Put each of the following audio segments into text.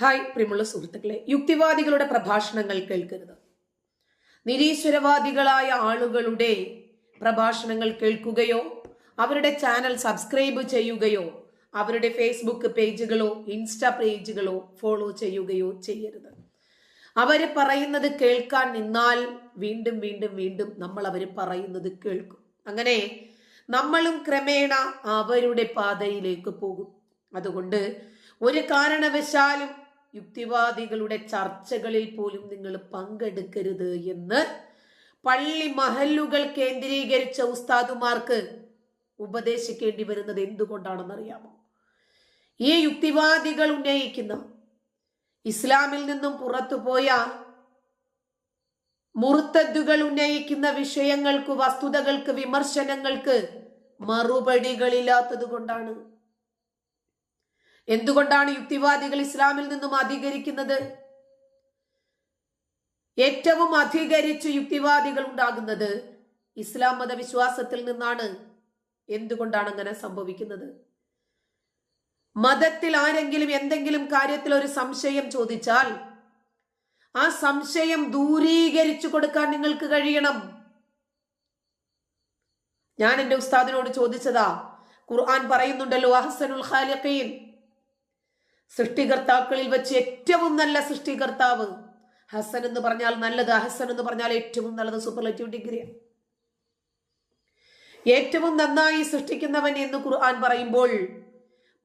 Hi പ്രിമുള്ള സുഹൃത്തുക്കളെ യുക്തിവാദികളുടെ പ്രഭാഷണങ്ങൾ കേൾക്കരുത്. നിരീശ്വരവാദികളായ ആളുകളുടെ പ്രഭാഷണങ്ങൾ കേൾക്കുകയോ അവരുടെ ചാനൽ സബ്സ്ക്രൈബ് ചെയ്യുകയോ അവരുടെ ഫേസ്ബുക്ക് പേജുകളോ ഇൻസ്റ്റാ പേജുകളോ ഫോളോ ചെയ്യുകയോ ചെയ്യരുത്. അവർ പറയുന്നത് കേൾക്കാൻ നിന്നാൽ വീണ്ടും വീണ്ടും വീണ്ടും നമ്മൾ അവർ പറയുന്നത് കേൾക്കും. അങ്ങനെ നമ്മളും ക്രമേണ അവരുടെ പാതയിലേക്ക് പോകും. അതുകൊണ്ട് ഒരു കാരണവശാലും യുക്തിവാദികളുടെ ചർച്ചകളിൽ പോലും നിങ്ങൾ പങ്കെടുക്കരുത് എന്ന് പള്ളി മഹല്ലുകൾ കേന്ദ്രീകരിച്ച ഉസ്താദുമാർക്ക് ഉപദേശിക്കേണ്ടി വരുന്നത് എന്തുകൊണ്ടാണെന്നറിയാമോ? ഈ യുക്തിവാദികൾ ഉന്നയിക്കുന്ന ഇസ്ലാമിൽ നിന്നും പുറത്തുപോയ മുറുത്തദ്ദുകൾ ഉന്നയിക്കുന്ന വിഷയങ്ങൾക്ക് വസ്തുതകൾക്ക് വിമർശനങ്ങൾക്ക് മറുപടികളില്ലാത്തത് കൊണ്ടാണ് എന്തുകൊണ്ടാണ് യുക്തിവാദികൾ ഇസ്ലാമിൽ നിന്നും അധികരിക്കുന്നത്? ഏറ്റവും അധികരിച്ച് യുക്തിവാദികൾ ഉണ്ടാകുന്നത് ഇസ്ലാം മതവിശ്വാസത്തിൽ നിന്നാണ്. എന്തുകൊണ്ടാണ് അങ്ങനെ സംഭവിക്കുന്നത്? മതത്തിൽ ആരെങ്കിലും എന്തെങ്കിലും കാര്യത്തിൽ ഒരു സംശയം ചോദിച്ചാൽ ആ സംശയം ദൂരീകരിച്ചു കൊടുക്കാൻ നിങ്ങൾക്ക് കഴിയണം. ഞാൻ എന്റെ ഉസ്താദിനോട് ചോദിച്ചതാ ഖുർആൻ പറയുന്നുണ്ടല്ലോ അഹസനുൽ ഖാലിഖീൻ. സൃഷ്ടികർത്താക്കളിൽ വെച്ച് ഏറ്റവും നല്ല സൃഷ്ടികർത്താവ് ഹസൻ എന്ന് പറഞ്ഞാൽ നല്ലത് അഹസൻ എന്ന് പറഞ്ഞാൽ ഏറ്റവും നല്ലത് സൂപ്പർലേറ്റീവ് ഡിഗ്രിയാണ് ഏറ്റവും നന്നായി സൃഷ്ടിക്കുന്നവൻ എന്ന് ഖുർആൻ പറയുമ്പോൾ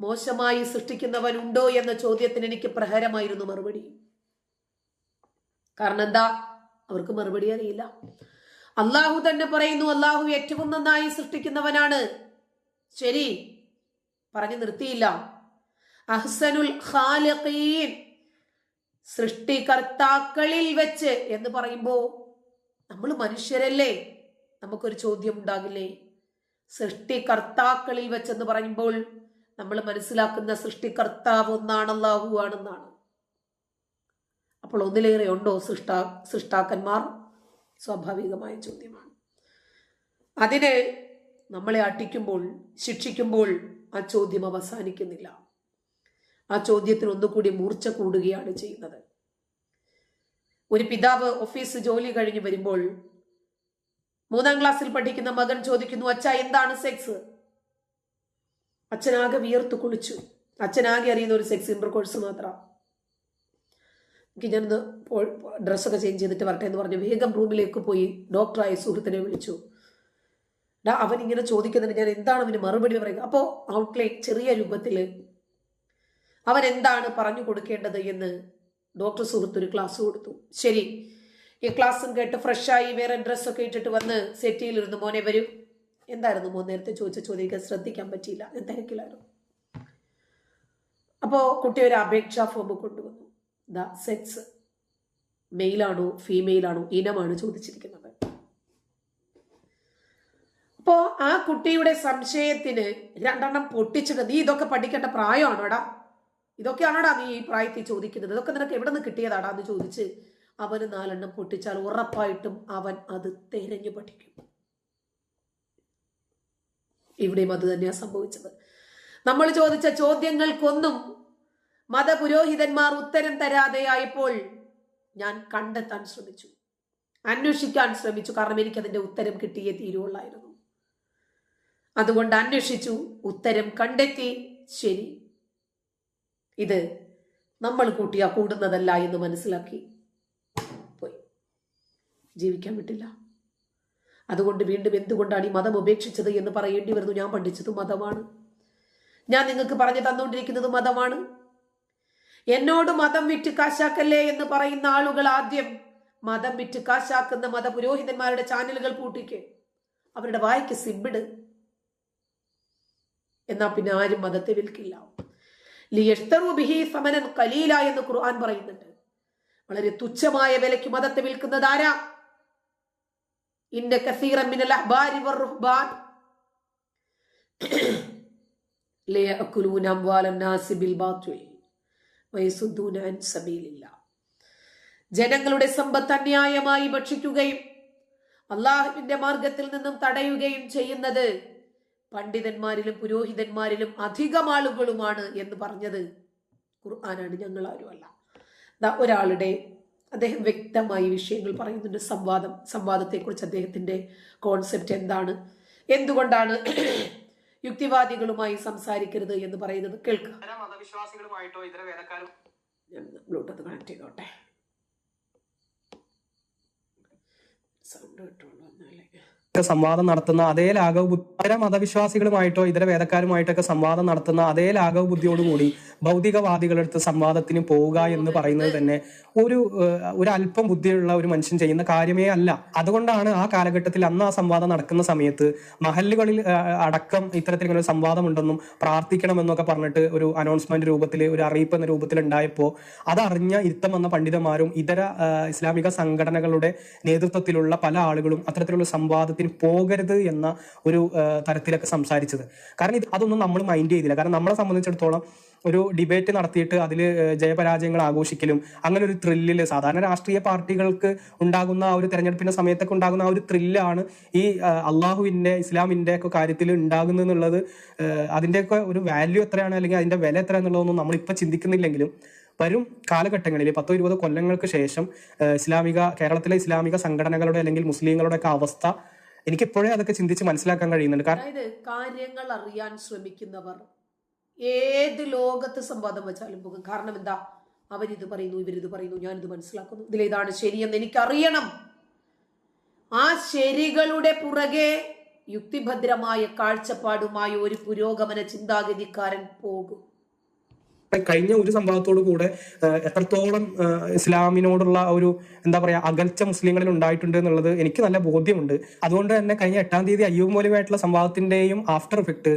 മോശമായി സൃഷ്ടിക്കുന്നവൻ ഉണ്ടോ എന്ന ചോദ്യത്തിന് എനിക്ക് പ്രഹരമായിരുന്നു മറുപടി. കാരണം എന്താ? അവർക്ക് മറുപടി അറിയില്ല. അള്ളാഹു തന്നെ പറയുന്നു അള്ളാഹു ഏറ്റവും നന്നായി സൃഷ്ടിക്കുന്നവനാണ്. ശരി പറഞ്ഞു നിർത്തിയില്ല. അഹ്സനുൽ ഖാലിഖീൻ സൃഷ്ടികർത്താക്കളിൽ വെച്ച് എന്ന് പറയുമ്പോൾ നമ്മൾ മനുഷ്യരല്ലേ? നമുക്കൊരു ചോദ്യം ഉണ്ടാകില്ലേ സൃഷ്ടികർത്താക്കളിൽ വെച്ചെന്ന് പറയുമ്പോൾ നമ്മൾ മനസ്സിലാക്കുന്ന സൃഷ്ടികർത്താവ് ഒന്നാണ് ആണെന്നാണ്. അപ്പോൾ ഒന്നിലേറെ ഉണ്ടോ സൃഷ്ടാ സൃഷ്ടാക്കന്മാർ? സ്വാഭാവികമായ ചോദ്യമാണ്. അതിന് നമ്മളെ അട്ടിക്കുമ്പോൾ ശിക്ഷിക്കുമ്പോൾ ആ ചോദ്യം അവസാനിക്കുന്നില്ല. ആ ചോദ്യത്തിന് ഒന്നുകൂടി മൂർച്ച കൂടുകയാണ് ചെയ്യുന്നത്. ഒരു പിതാവ് ഓഫീസ് ജോലി കഴിഞ്ഞ് വരുമ്പോൾ മൂന്നാം ക്ലാസ്സിൽ പഠിക്കുന്ന മകൻ ചോദിക്കുന്നു അച്ഛ എന്താണ് സെക്സ്? അച്ഛനാകെ വിയർത്തു കുളിച്ചു. അച്ഛനാകെ അറിയുന്ന ഒരു സെക്സ് ഇന്റർ കോഴ്സ് മാത്രം. എനിക്ക് ഞാനൊന്ന് ഡ്രസ്സൊക്കെ ചേഞ്ച് ചെയ്തിട്ട് വരട്ടെ എന്ന് പറഞ്ഞു. വേഗം റൂമിലേക്ക് പോയി ഡോക്ടറായ സുഹൃത്തിനെ വിളിച്ചു. അവൻ ഇങ്ങനെ ചോദിക്കുന്നുണ്ട്. ഞാൻ എന്താണ് അവന് മറുപടി പറയുന്നത് അപ്പോൾ ഔട്ട്ലൈൻ ചെറിയ രൂപത്തിൽ അവൻ എന്താണ് പറഞ്ഞു കൊടുക്കേണ്ടത് എന്ന് ഡോക്ടർ സുഹൃത്ത് ഒരു ക്ലാസ് കൊടുത്തു. ശരി ഈ ക്ലാസ്സും കേട്ട് ഫ്രഷായി വേറെ ഡ്രസ്സൊക്കെ ഇട്ടിട്ട് വന്ന് സെറ്റിയിലിരുന്ന് മോനെ വരും. എന്തായിരുന്നു മോൻ നേരത്തെ ചോദിച്ച ചോദ്യം? ശ്രദ്ധിക്കാൻ പറ്റിയില്ല. ഞാൻ തിരക്കിലായിരുന്നു. അപ്പോൾ കുട്ടി ഒരു അപേക്ഷാ ഫോം കൊണ്ടുവന്നു. ദ സെക്സ് മെയിലാണോ ഫീമെയിലാണോ ഇനമാണ് ചോദിച്ചിരിക്കുന്നത്. അപ്പോ ആ കുട്ടിയുടെ സംശയത്തിന് രണ്ടെണ്ണം പൊട്ടിച്ചിട്ട് നീ ഇതൊക്കെ പഠിക്കേണ്ട പ്രായമാണോടാ? ഇതൊക്കെയാണോടാ നീ ഈ പ്രായത്തിൽ ചോദിക്കുന്നത്. ഇതൊക്കെ നിനക്ക് എവിടെ നിന്ന് കിട്ടിയതാടാ എന്ന് ചോദിച്ച് അവന് നാലെണ്ണം പൊട്ടിച്ചാൽ ഉറപ്പായിട്ടും അവൻ അത് തെരഞ്ഞു പഠിക്കും. ഇവിടെയും അത് തന്നെയാണ് സംഭവിച്ചത്. നമ്മൾ ചോദിച്ച ചോദ്യങ്ങൾക്കൊന്നും മതപുരോഹിതന്മാർ ഉത്തരം തരാതെയായപ്പോൾ ഞാൻ കണ്ടെത്താൻ ശ്രമിച്ചു. അന്വേഷിക്കാൻ ശ്രമിച്ചു. കാരണം എനിക്ക് അതിന്റെ ഉത്തരം കിട്ടിയേ തീരുവുള്ളായിരുന്നു അതുകൊണ്ട് അന്വേഷിച്ചു. ഉത്തരം കണ്ടെത്തി. ശരി. ഇത് നമ്മൾ കൂട്ടിയാ കൂടുന്നതല്ല എന്ന് മനസ്സിലാക്കി. പോയി. ജീവിക്കാൻ വിട്ടില്ല. അതുകൊണ്ട് വീണ്ടും എന്തുകൊണ്ടാണ് ഈ മതം ഉപേക്ഷിച്ചത് എന്ന് പറയേണ്ടി വരുന്നു. ഞാൻ പഠിച്ചത് മതമാണ്. ഞാൻ നിങ്ങൾക്ക് പറഞ്ഞു തന്നുകൊണ്ടിരിക്കുന്നത് മതമാണ്. എന്നോട് മതം വിറ്റ് കാശാക്കല്ലേ എന്ന് പറയുന്ന ആളുകൾ ആദ്യം മതം വിറ്റ് കാശാക്കുന്ന മതപുരോഹിതന്മാരുടെ ചാനലുകൾ പൂട്ടിക്ക്. അവരുടെ വായിക്ക് സിബിട് എന്നാ പിന്നെ ആരും മതത്തെ വിൽക്കില്ല. സമനൻ കലീല എന്ന് ഖുർആൻ പറയുന്നുണ്ട്. വളരെ തുച്ഛമായ വിലയ്ക്ക് മതത്തെ വിൽക്കുന്നത് ആരാ? മിനൽ നാസി ബിൽ അൻ ജനങ്ങളുടെ സമ്പത്ത് അന്യായമായി ഭക്ഷിക്കുകയും അള്ളാഹുവിന്റെ മാർഗത്തിൽ നിന്നും തടയുകയും ചെയ്യുന്നത് പണ്ഡിതന്മാരിലും പുരോഹിതന്മാരിലും അധികം ആളുകളുമാണ് എന്ന് പറഞ്ഞത് ഖുർആനാണ് ഞങ്ങൾ ആരുമല്ല ഒരാളുടെ അദ്ദേഹം വ്യക്തമായി വിഷയങ്ങൾ പറയുന്നുണ്ട്. സംവാദം സംവാദത്തെക്കുറിച്ച് അദ്ദേഹത്തിന്റെ കോൺസെപ്റ്റ് എന്താണ്? എന്തുകൊണ്ടാണ് യുക്തിവാദികളുമായി സംസാരിക്കരുത് എന്ന് പറയുന്നത്? കേൾക്കുക ഇതര മതവിശ്വാസികളുമായിട്ടോ ഇതര വേദക്കാരും ബ്ലൂടൂത്ത് കണക്ട് ചെയ്തോട്ടെ സൗണ്ട് കിട്ടുള്ളൂ എന്നാലേ. ഒക്കെ സംവാദം നടത്തുന്ന അതേ ലാഘവ ബുദ്ധി ഇതര മതവിശ്വാസികളുമായിട്ടോ ഇതര വേദക്കാരുമായിട്ടൊക്കെ സംവാദം നടത്തുന്ന അതേ ലാഘവ ബുദ്ധിയോടുകൂടി ഭൗതികവാദികളെടുത്ത് സംവാദത്തിന് പോവുക എന്ന് പറയുന്നത് തന്നെ ഒരു ഒരു അല്പം ബുദ്ധിയുള്ള ഒരു മനുഷ്യൻ ചെയ്യുന്ന കാര്യമേ അല്ല. അതുകൊണ്ടാണ് ആ കാലഘട്ടത്തിൽ അന്ന് ആ സംവാദം നടക്കുന്ന സമയത്ത് മഹല്ലുകളിൽ അടക്കം ഇത്തരത്തിൽ ഇങ്ങനെ ഒരു സംവാദമുണ്ടെന്നും പ്രാർത്ഥിക്കണമെന്നൊക്കെ പറഞ്ഞിട്ട് ഒരു അനൗൺസ്മെന്റ് രൂപത്തിൽ ഒരു അറിയിപ്പ് എന്ന രൂപത്തിൽ ഉണ്ടായപ്പോൾ അതറിഞ്ഞ ഇരുത്തം വന്ന പണ്ഡിതന്മാരും ഇതര ഇസ്ലാമിക സംഘടനകളുടെ നേതൃത്വത്തിലുള്ള പല ആളുകളും അത്തരത്തിലുള്ള സംവാദത്തിന് പോകരുത് എന്ന ഒരു തരത്തിലൊക്കെ സംസാരിച്ചത്. കാരണം ഇത് അതൊന്നും നമ്മൾ മൈൻഡ് ചെയ്തില്ല. കാരണം നമ്മളെ സംബന്ധിച്ചിടത്തോളം ഒരു ഡിബേറ്റ് നടത്തിയിട്ട് അതിൽ ജയപരാജയങ്ങൾ ആഘോഷിക്കലും അങ്ങനെ ഒരു ത്രില്ലിൽ സാധാരണ രാഷ്ട്രീയ പാർട്ടികൾക്ക് ഉണ്ടാകുന്ന ആ ഒരു തെരഞ്ഞെടുപ്പിന്റെ സമയത്തൊക്കെ ഉണ്ടാകുന്ന ആ ഒരു ത്രില്ലാണ് ഈ അള്ളാഹുവിന്റെ ഇസ്ലാമിന്റെ ഒക്കെ കാര്യത്തിൽ ഉണ്ടാകുന്നത് എന്നുള്ളത് അതിന്റെയൊക്കെ ഒരു വാല്യൂ എത്രയാണ് അല്ലെങ്കിൽ അതിന്റെ വില എത്ര എന്നുള്ളതൊന്നും നമ്മളിപ്പോൾ ചിന്തിക്കുന്നില്ലെങ്കിലും വരും കാലഘട്ടങ്ങളിൽ പത്തോ ഇരുപതോ കൊല്ലങ്ങൾക്ക് ശേഷം ഇസ്ലാമിക കേരളത്തിലെ ഇസ്ലാമിക സംഘടനകളുടെ അല്ലെങ്കിൽ മുസ്ലിങ്ങളുടെ ഒക്കെ അവസ്ഥ എപ്പോഴും അതൊക്കെ ചിന്തിച്ച് മനസ്സിലാക്കാൻ കഴിയുന്നുണ്ട്. കാരണം അതായത് കാര്യങ്ങൾ അറിയാൻ ശ്രമിക്കുന്നവർ. ഏത് ലോകത്ത് സംവാദം വെച്ചാലും പോകും. കാരണം എന്താ? അവരിത് പറയുന്നു ഇവരിത് പറയുന്നു ഞാൻ ഞാനിത് മനസ്സിലാക്കുന്നു. ഇതിലേതാണ് ശരിയെന്ന് എനിക്കറിയണം. ആ ശരികളുടെ പുറകെ യുക്തിഭദ്രമായ കാഴ്ചപ്പാടുമായ ഒരു പുരോഗമന ചിന്താഗതിക്കാരൻ പോകും. കഴിഞ്ഞ ഒരു സംഭവത്തോടു കൂടെ എത്രത്തോളം ഇസ്ലാമിനോടുള്ള ഒരു എന്താ പറയാ അകൽച്ച മുസ്ലിങ്ങളിൽ ഉണ്ടായിട്ടുണ്ട് എന്നുള്ളത് എനിക്ക് നല്ല ബോധ്യമുണ്ട്. അതുകൊണ്ട് തന്നെ കഴിഞ്ഞ എട്ടാം തീയതി അയ്യൂബ് മൗലവിയായിട്ടുള്ള സംഭവത്തിന്റെയും ആഫ്റ്റർ ഇഫക്ട്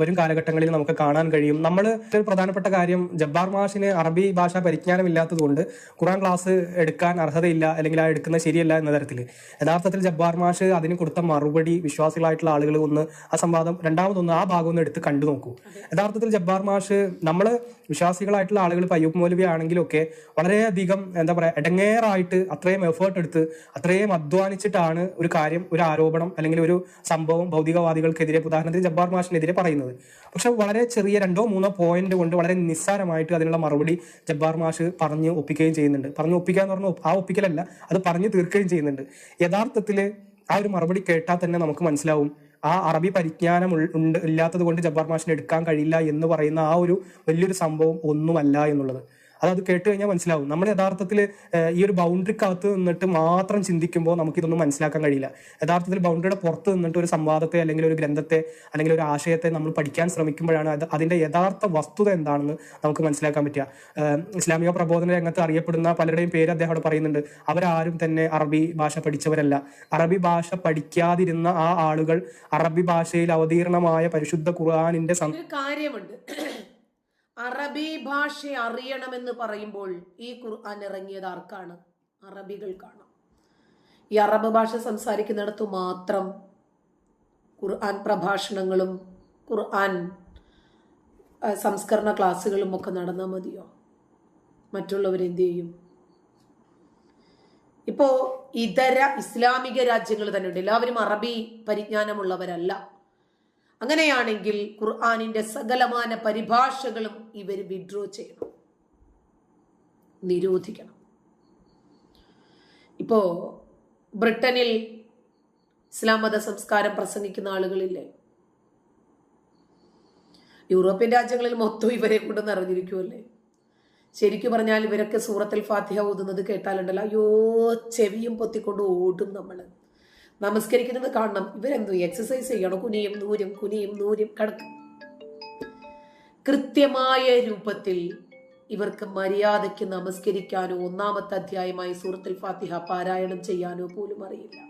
വരും കാലഘട്ടങ്ങളിൽ നമുക്ക് കാണാൻ കഴിയും. നമ്മൾ പ്രധാനപ്പെട്ട കാര്യം ജബ്ബാർ മാഷിന് അറബി ഭാഷ പരിജ്ഞാനം ഇല്ലാത്തതുകൊണ്ട് ഖുറാൻ ക്ലാസ് എടുക്കാൻ അർഹതയില്ല അല്ലെങ്കിൽ ആ എടുക്കുന്ന ശരിയല്ല എന്ന തരത്തിൽ യഥാർത്ഥത്തിൽ ജബ്ബാർ മാഷ് അതിന് കൊടുത്ത മറുപടി വിശ്വാസികളായിട്ടുള്ള ആളുകൾ ഒന്ന് ആ സംവാദം രണ്ടാമതൊന്ന് ആ ഭാഗം ഒന്ന് എടുത്ത് കണ്ടു നോക്കൂ. യഥാർത്ഥത്തിൽ ജബ്ബാർ മാഷ് നമ്മൾ വിശ്വാസികളായിട്ടുള്ള ആളുകൾ ഇപ്പൊ അയ്യൂബ് മൗലവി ആണെങ്കിലും ഒക്കെ വളരെയധികം എന്താ പറയാ ഇടങ്ങേറായിട്ട് അത്രയും എഫേർട്ട് എടുത്ത് അത്രയും അധ്വാനിച്ചിട്ടാണ് ഒരു കാര്യം ഒരു ആരോപണം അല്ലെങ്കിൽ ഒരു സംഭവം ഭൗതികവാദികൾക്കെതിരെ ഉദാഹരണത്തിന് ജബ്ബാർ മാഷിനെതിരെ പറയുന്നത്. പക്ഷെ വളരെ ചെറിയ രണ്ടോ മൂന്നോ പോയിന്റ് കൊണ്ട് വളരെ നിസ്സാരമായിട്ട് അതിനുള്ള മറുപടി ജബ്ബാർ മാഷ് പറഞ്ഞ് ഒപ്പിക്കുകയും ചെയ്യുന്നുണ്ട്. പറഞ്ഞു ഒപ്പിക്കുക എന്ന് ആ ഒപ്പിക്കലല്ല അത് പറഞ്ഞു തീർക്കുകയും ചെയ്യുന്നുണ്ട്. യഥാർത്ഥത്തിൽ ആ ഒരു മറുപടി കേട്ടാൽ തന്നെ നമുക്ക് മനസ്സിലാവും ആ അറബി പരിജ്ഞാനം ഉണ്ട് ഇല്ലാത്തത് കൊണ്ട് ജബ്ബാർ മാഷിന് എടുക്കാൻ കഴിയില്ല എന്ന് പറയുന്ന ആ ഒരു വലിയൊരു സംഭവം ഒന്നുമല്ല എന്നുള്ളത്. അത് കേട്ട് കഴിഞ്ഞാൽ മനസ്സിലാവും. നമ്മൾ യഥാർത്ഥത്തിൽ ഈ ഒരു ബൗണ്ടറിക്കകത്ത് നിന്നിട്ട് മാത്രം ചിന്തിക്കുമ്പോൾ നമുക്കിതൊന്നും മനസ്സിലാക്കാൻ കഴിയില്ല. യഥാർത്ഥത്തിൽ ബൗണ്ടറിയുടെ പുറത്ത് നിന്നിട്ട് ഒരു സംവാദത്തെ അല്ലെങ്കിൽ ഒരു ഗ്രന്ഥത്തെ അല്ലെങ്കിൽ ഒരു ആശയത്തെ നമ്മൾ പഠിക്കാൻ ശ്രമിക്കുമ്പോഴാണ് അത് അതിന്റെ യഥാർത്ഥ വസ്തുത എന്താണെന്ന് നമുക്ക് മനസ്സിലാക്കാൻ പറ്റുക. ഇസ്ലാമിക പ്രബോധന രംഗത്ത് അറിയപ്പെടുന്ന പലരുടെയും പേര് അദ്ദേഹം അവിടെ പറയുന്നുണ്ട്. അവരാരും തന്നെ അറബി ഭാഷ പഠിച്ചവരല്ല. അറബി ഭാഷ പഠിക്കാതിരുന്ന ആ ആളുകൾ അറബി ഭാഷയിൽ അവതീർണമായ പരിശുദ്ധ ഖുർആാനിന്റെ കാര്യമുണ്ട്. അറബി ഭാഷ അറിയണമെന്ന് പറയുമ്പോൾ ഈ ഖുർആൻ ഇറങ്ങിയത് ആർക്കാണ്? അറബികൾക്കാണ് ഈ അറബ് ഭാഷ സംസാരിക്കുന്നിടത്തു മാത്രം ഖുർആൻ പ്രഭാഷണങ്ങളും ഖുർആൻ സംസ്കരണ ക്ലാസ്സുകളും ഒക്കെ നടന്നാൽ മതിയോ? മറ്റുള്ളവരെന്ത് ചെയ്യും? ഇപ്പോ ഇതര ഇസ്ലാമിക രാജ്യങ്ങൾ തന്നെയുണ്ട് എല്ലാവരും അറബി പരിജ്ഞാനമുള്ളവരല്ല. അങ്ങനെയാണെങ്കിൽ ഖുർആാനിന്റെ സകലമാന പരിഭാഷകളും ഇവർ വിഡ്രോ ചെയ്യണം. നിരോധിക്കണം. ഇപ്പോ ബ്രിട്ടനിൽ ഇസ്ലാം മത സംസ്കാരം പ്രസംഗിക്കുന്ന ആളുകളില്ലേ? യൂറോപ്യൻ രാജ്യങ്ങളിൽ മൊത്തം ഇവരെ കൊണ്ട് നിറഞ്ഞിരിക്കുമല്ലേ ശരിക്കും പറഞ്ഞാൽ ഇവരൊക്കെ സൂറത്തിൽ ഫാത്തിഹ ഓതുന്നത് കേട്ടാലുണ്ടല്ലോ അയ്യോ ചെവിയും പൊത്തിക്കൊണ്ട് ഓടും നമ്മൾ നമസ്കരിക്കുന്നത് കാണണം. ഇവരെന്തോ? എക്സസൈസ് ചെയ്യണം? കുനിയും നൂരും കുനിയും നൂരും കണക്ക് കൃത്യമായ രൂപത്തിൽ ഇവർക്ക് മര്യാദയ്ക്ക് നമസ്കരിക്കാനോ ഒന്നാമത്തെ അധ്യായമായി സൂറത്തുൽ ഫാത്തിഹ പാരായണം ചെയ്യാനോ പോലും അറിയില്ല.